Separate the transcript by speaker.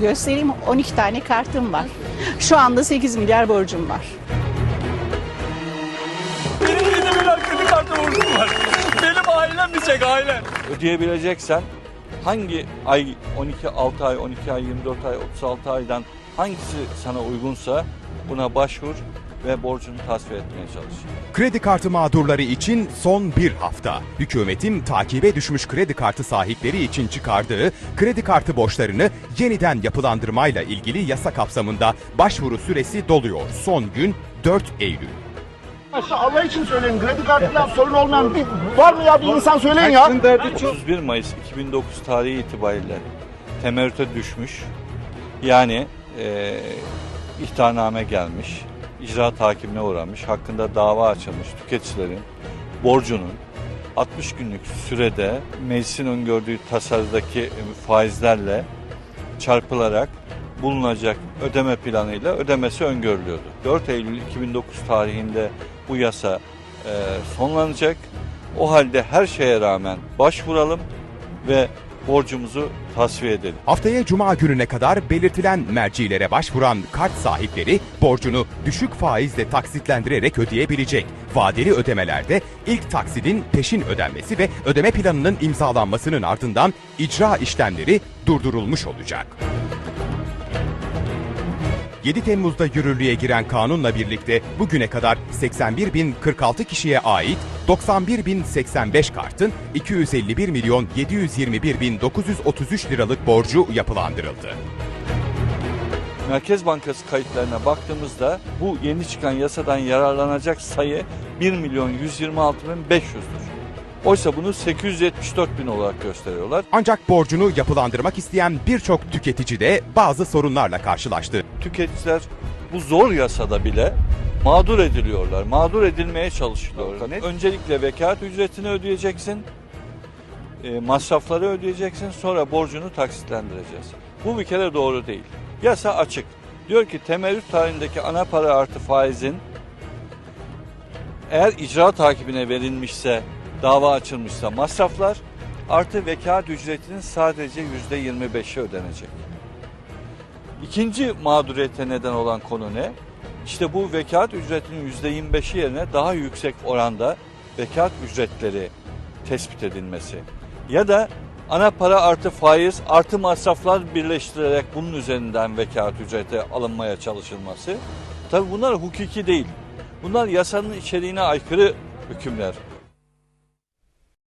Speaker 1: Göstereyim 12 tane kartım var. Şu anda 8 milyar borcum var.
Speaker 2: Benim 7 milyar kredi kartı borcum var. Benim ailem bitecek ailem.
Speaker 3: ödeyebileceksen hangi ay 12 6 ay 12 ay 24 ay 36 aydan hangisi sana uygunsa buna başvur ve borcunu tasfiye etmeye çalış.
Speaker 4: Kredi kartı mağdurları için son bir hafta. Hükümetin takibe düşmüş kredi kartı sahipleri için çıkardığı kredi kartı borçlarını yeniden yapılandırmayla ilgili yasa kapsamında başvuru süresi doluyor. Son gün 4 Eylül.
Speaker 5: Allah için söyleyin. Kredi kartıyla sorun olmayan bir var mı ya bir insan söyleyin ya.
Speaker 3: 31 Mayıs 2009 tarihi itibariyle temerrüte düşmüş. Yani eee ihtarname gelmiş, icra takibine uğramış, hakkında dava açılmış tüketicilerin borcunun 60 günlük sürede meclisin öngördüğü tasarıdaki faizlerle çarpılarak bulunacak ödeme planıyla ödemesi öngörülüyordu. 4 Eylül 2009 tarihinde bu yasa eee, sonlanacak. O halde her şeye rağmen başvuralım ve borcumuzu tasfiye edelim.
Speaker 4: Haftaya Cuma gününe kadar belirtilen mercilere başvuran kart sahipleri borcunu düşük faizle taksitlendirerek ödeyebilecek. Vadeli ödemelerde ilk taksidin peşin ödenmesi ve ödeme planının imzalanmasının ardından icra işlemleri durdurulmuş olacak. 7 Temmuz'da yürürlüğe giren kanunla birlikte bugüne kadar 81.046 kişiye ait 91.085 kartın 251 milyon 721.933 liralık borcu yapılandırıldı.
Speaker 3: Merkez Bankası kayıtlarına baktığımızda bu yeni çıkan yasadan yararlanacak sayı 1 milyon 126 bin 500'dür. Oysa bunu 874 bin olarak gösteriyorlar.
Speaker 4: Ancak borcunu yapılandırmak isteyen birçok tüketici de bazı sorunlarla karşılaştı.
Speaker 3: Tüketiciler bu zor yasada bile mağdur ediliyorlar. Mağdur edilmeye çalışılıyorlar. Öncelikle vekalet ücretini ödeyeceksin, e, masrafları ödeyeceksin, sonra borcunu taksitlendireceğiz. Bu bir kere doğru değil. Yasa açık. Diyor ki temerrüt tarihindeki ana para artı faizin eğer icra takibine verilmişse, dava açılmışsa masraflar artı vekalet ücretinin sadece yüzde 25'i ödenecek. İkinci mağduriyete neden olan konu ne? İşte bu vekalet ücretinin yüzde 25'i yerine daha yüksek oranda vekalet ücretleri tespit edilmesi. Ya da ana para artı faiz artı masraflar birleştirerek bunun üzerinden vekalet ücreti alınmaya çalışılması. Tabi bunlar hukuki değil. Bunlar yasanın içeriğine aykırı hükümler.